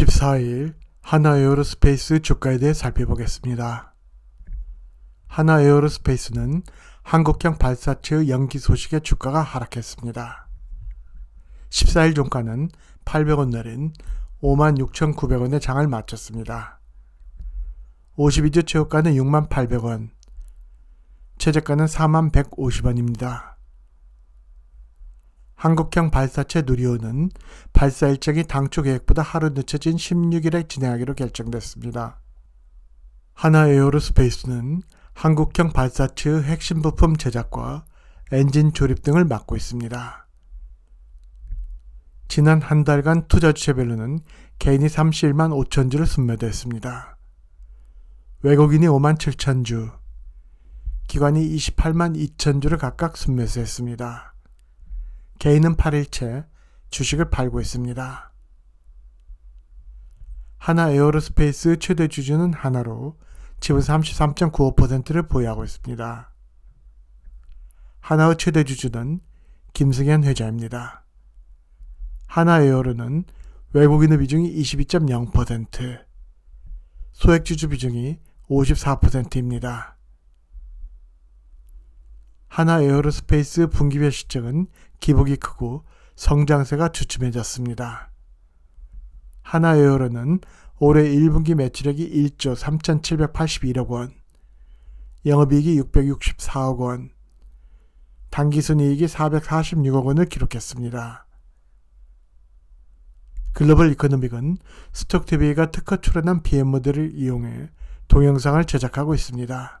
14일 하나에어로스페이스 주가에 대해 살펴보겠습니다. 하나에어로스페이스는 한국형 발사체의 연기 소식에 주가가 하락했습니다. 14일 종가는 800원 내린 56,900원의 장을 마쳤습니다. 52주 최고가는 68,800원, 최저가는 41,150원입니다. 한국형 발사체 누리호는 발사 일정이 당초 계획보다 하루 늦춰진 16일에 진행하기로 결정됐습니다. 하나 에어로스페이스는 한국형 발사체의 핵심 부품 제작과 엔진 조립 등을 맡고 있습니다. 지난 한 달간 투자 주체별로는 개인이 31만 5천 주를 순매도했습니다. 외국인이 5만 7천 주, 기관이 28만 2천 주를 각각 순매수했습니다. 개인은 8일째 주식을 팔고 있습니다. 하나 에어로스페이스 최대 주주는 하나로 지분 33.95%를 보유하고 있습니다. 하나의 최대 주주는 김승현 회장입니다. 하나 에어로는 외국인의 비중이 22.0%, 소액주주 비중이 54%입니다. 하나 에어로스페이스 분기별 실적은 기복이 크고 성장세가 주춤해졌습니다. 하나 에어로는 올해 1분기 매출액이 1조 3,781억 원, 영업이익이 664억 원, 당기순이익이 446억 원을 기록했습니다. 글로벌 이코노믹은 스톡TV가 특허 출연한 BM 모델을 이용해 동영상을 제작하고 있습니다.